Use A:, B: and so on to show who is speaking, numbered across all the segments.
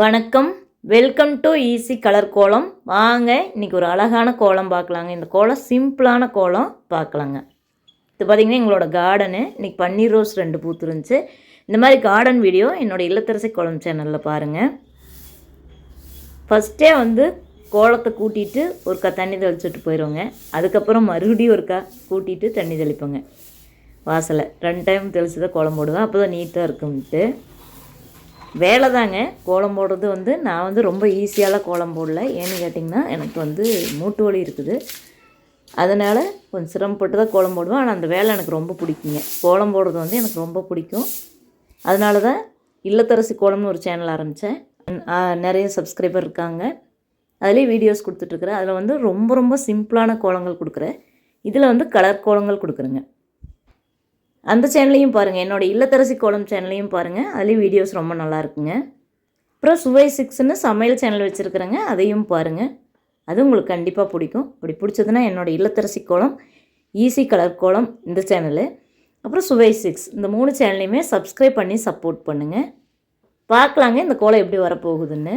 A: வணக்கம். Welcome to easy colour கோலம் வாங்க இன்னைக்கு ஒரு அழகான கோலம் பார்க்கலாங்க. இந்த கோலம் சிம்பிளான கோலம் பார்க்கலாங்க. இது பார்த்திங்கன்னா எங்களோட கார்டனு இன்றைக்கி பன்னீர் ரோஸ் ரெண்டு பூத்து இருந்துச்சு இந்த மாதிரி கார்டன் வீடியோ என்னோடய இல்லத்தரசி கோலம் சேனலில் பாருங்கள் ஃபஸ்ட்டே வந்து கோலத்தை கூட்டிட்டு ஒருக்கா தண்ணி தெளிச்சுட்டு போயிடுவோங்க அதுக்கப்புறம் மறுபடியும் ஒருக்கா கூட்டிட்டு தண்ணி தெளிப்போங்க. வாசலை. ரெண்டு டைம் தெளித்து தான் கோலம் போடுவேன். அப்போ தான் நீட்டாக இருக்கும்ட்டு. வேலை தாங்க கோலம் போடுறது வந்து நான் வந்து ரொம்ப ஈஸியாலாம் கோலம் போடல. ஏன்னு கேட்டிங்கன்னா எனக்கு வந்து மூட்டு வலி இருக்குது. அதனால் கொஞ்சம் சிரமப்பட்டு தான் கோலம் போடுவேன். ஆனால் அந்த வேலை எனக்கு ரொம்ப பிடிக்குங்க. கோலம் போடுறது வந்து எனக்கு ரொம்ப பிடிக்கும். அதனால தான் இல்லத்தரசி கோலம்னு ஒரு சேனல் ஆரம்பித்தேன் நிறைய சப்ஸ்கிரைபர் இருக்காங்க. அதுலேயே வீடியோஸ் கொடுத்துட்ருக்குறேன் அதில் வந்து ரொம்ப ரொம்ப சிம்பிளான கோலங்கள் கொடுக்குறேன். இதில் வந்து கலர் கோலங்கள் கொடுக்குறேங்க. அந்த சேனலையும் பாருங்கள் என்னோடய இல்லத்தரசி கோலம் சேனலையும் பாருங்கள் அதுலேயும் வீடியோஸ் ரொம்ப நல்லா இருக்குங்க. அப்புறம் சுவை சிக்ஸ்னு சமையல் சேனல் வச்சுருக்குறேங்க. அதையும் பாருங்கள் அது உங்களுக்கு கண்டிப்பாக பிடிக்கும். அப்படி பிடிச்சதுன்னா என்னோடய இல்லத்தரசி கோலம் ஈஸி கலர் கோலம் இந்த சேனலு அப்புறம் சுவை சிக்ஸ் இந்த மூணு சேனலையுமே சப்ஸ்கிரைப் பண்ணி சப்போர்ட் பண்ணுங்கள் பார்க்கலாங்க. இந்த கோலம் எப்படி வரப்போகுதுன்னு.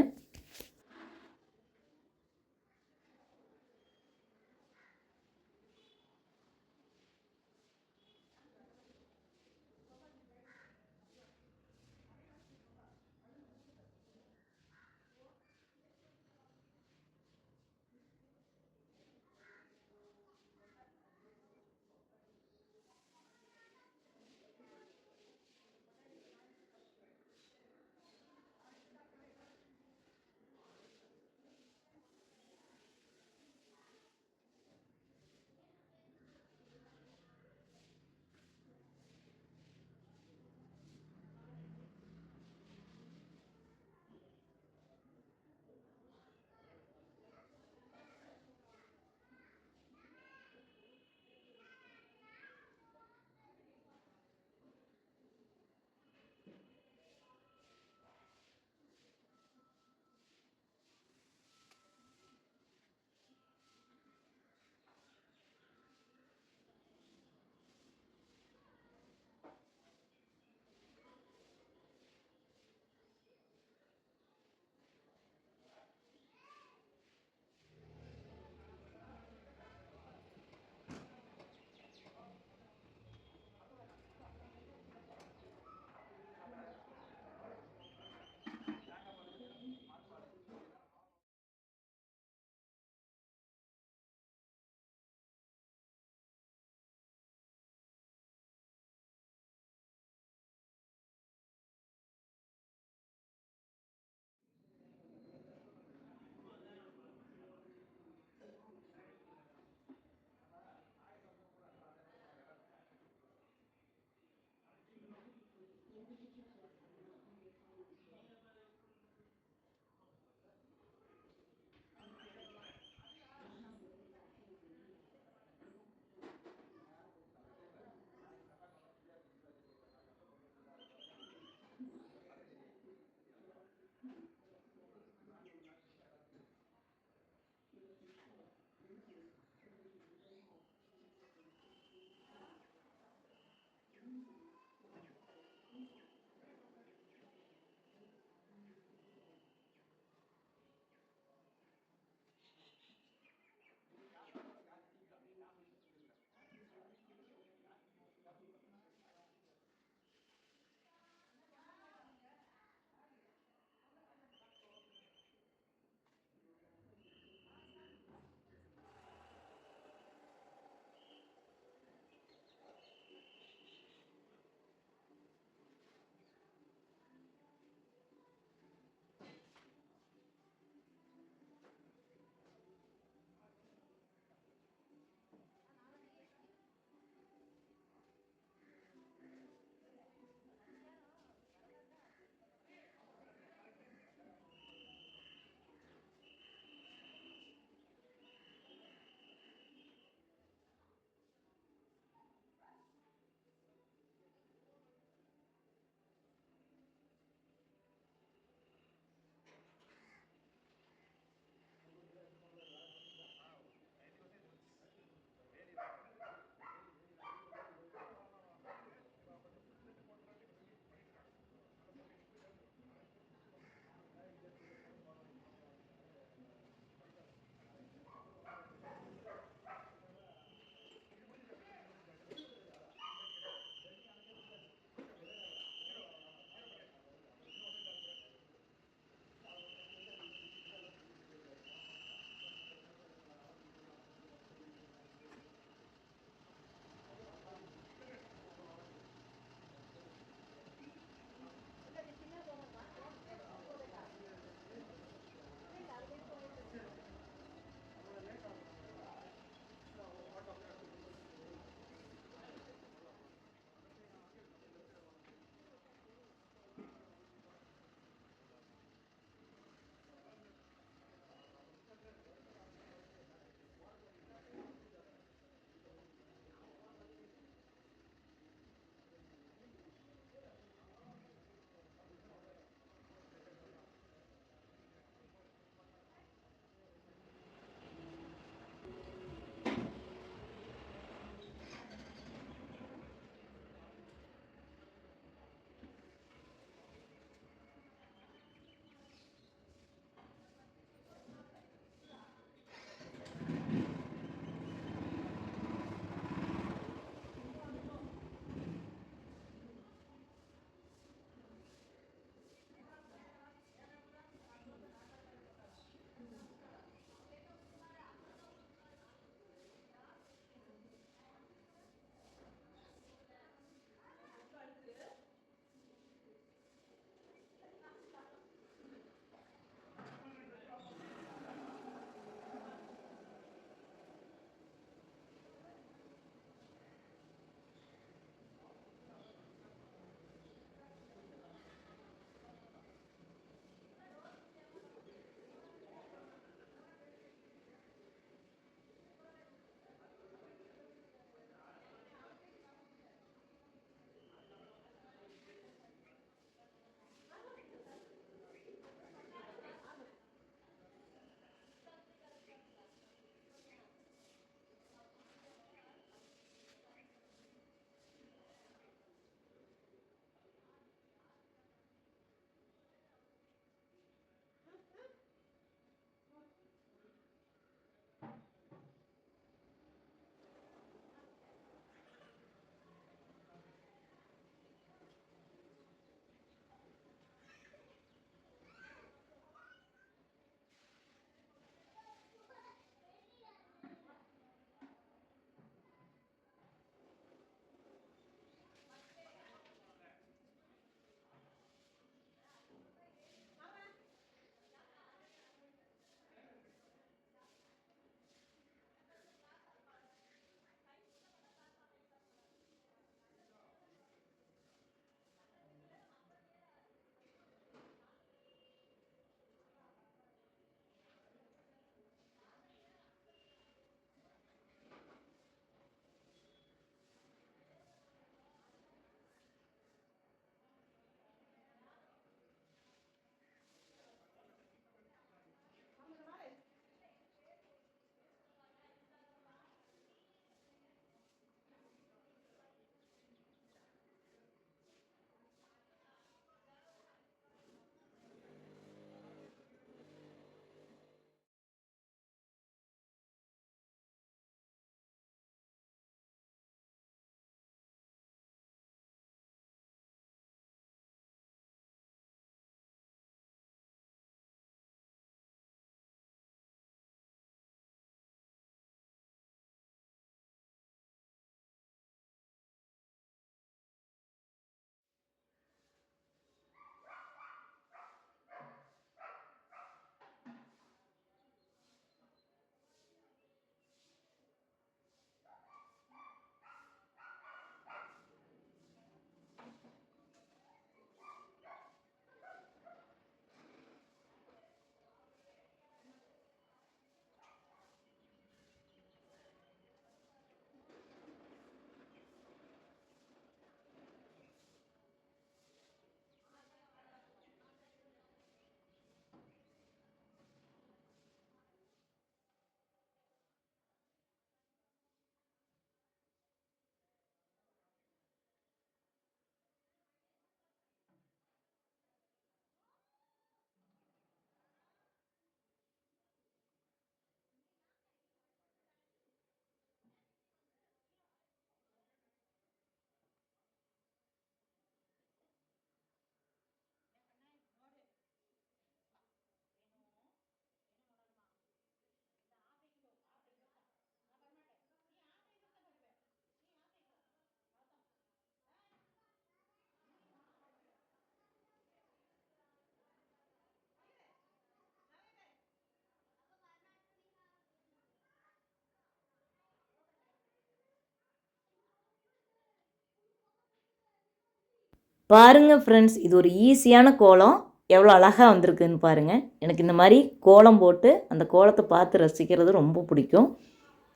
A: பாருங்கள் ஃப்ரெண்ட்ஸ் இது ஒரு ஈஸியான கோலம். எவ்வளோ அழகாக வந்திருக்குன்னு பாருங்கள் எனக்கு இந்த மாதிரி கோலம் போட்டு அந்த கோலத்தை பார்த்து ரசிக்கிறது ரொம்ப பிடிக்கும்.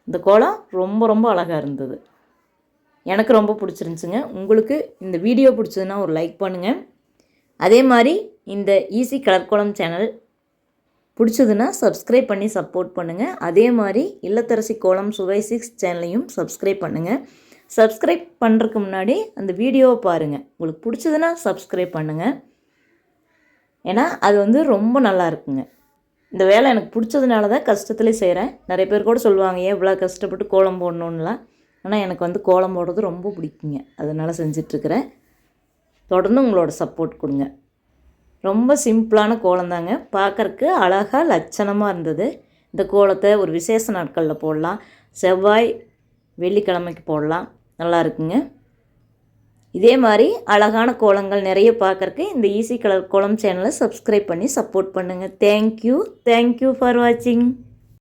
A: இந்த கோலம் ரொம்ப ரொம்ப அழகாக இருந்தது. எனக்கு ரொம்ப பிடிச்சிருந்துச்சுங்க. உங்களுக்கு இந்த வீடியோ பிடிச்சதுன்னா ஒரு லைக் பண்ணுங்கள் அதே மாதிரி இந்த ஈஸி கலர் கோலம் சேனல் பிடிச்சதுன்னா சப்ஸ்கிரைப் பண்ணி சப்போர்ட் பண்ணுங்கள் அதே மாதிரி இல்லத்தரசி கோலம் சுவை சிக்ஸ் சேனலையும் சப்ஸ்கிரைப் பண்ணுங்கள் சப்ஸ்கிரைப் பண்ணுறதுக்கு முன்னாடி அந்த வீடியோவை பாருங்கள் உங்களுக்கு பிடிச்சதுன்னா சப்ஸ்கிரைப் பண்ணுங்கள் ஏன்னா அது வந்து ரொம்ப நல்லா இருக்குங்க. இந்த வேலை எனக்கு பிடிச்சதுனால தான் கஷ்டத்துலேயே செய்கிறேன் நிறைய பேர் கூட சொல்லுவாங்க ஏன் இவ்வளோ கஷ்டப்பட்டு கோலம் போடணுன்னுலாம் ஆனால் எனக்கு வந்து கோலம் போடுறது ரொம்ப பிடிக்குங்க. அதனால் செஞ்சிட்ருக்கிறேன். தொடர்ந்து உங்களோட சப்போர்ட் கொடுங்க. ரொம்ப சிம்பிளான கோலம் தாங்க. பார்க்குறக்கு அழகாக லட்சணமாக இருந்தது. இந்த கோலத்தை ஒரு விசேஷ நாட்களில் போடலாம். செவ்வாய் வெள்ளிக்கிழமைக்கு போடலாம். நல்லா இருக்குங்க. இதே மாதிரி அழகான கோலங்கள் நிறைய பார்க்குறக்கு இந்த ஈஸி கலர் கோலம் சேனலை சப்ஸ்கிரைப் பண்ணி சப்போர்ட் பண்ணுங்கள் தேங்க்யூ தேங்க்யூ ஃபார் வாட்சிங்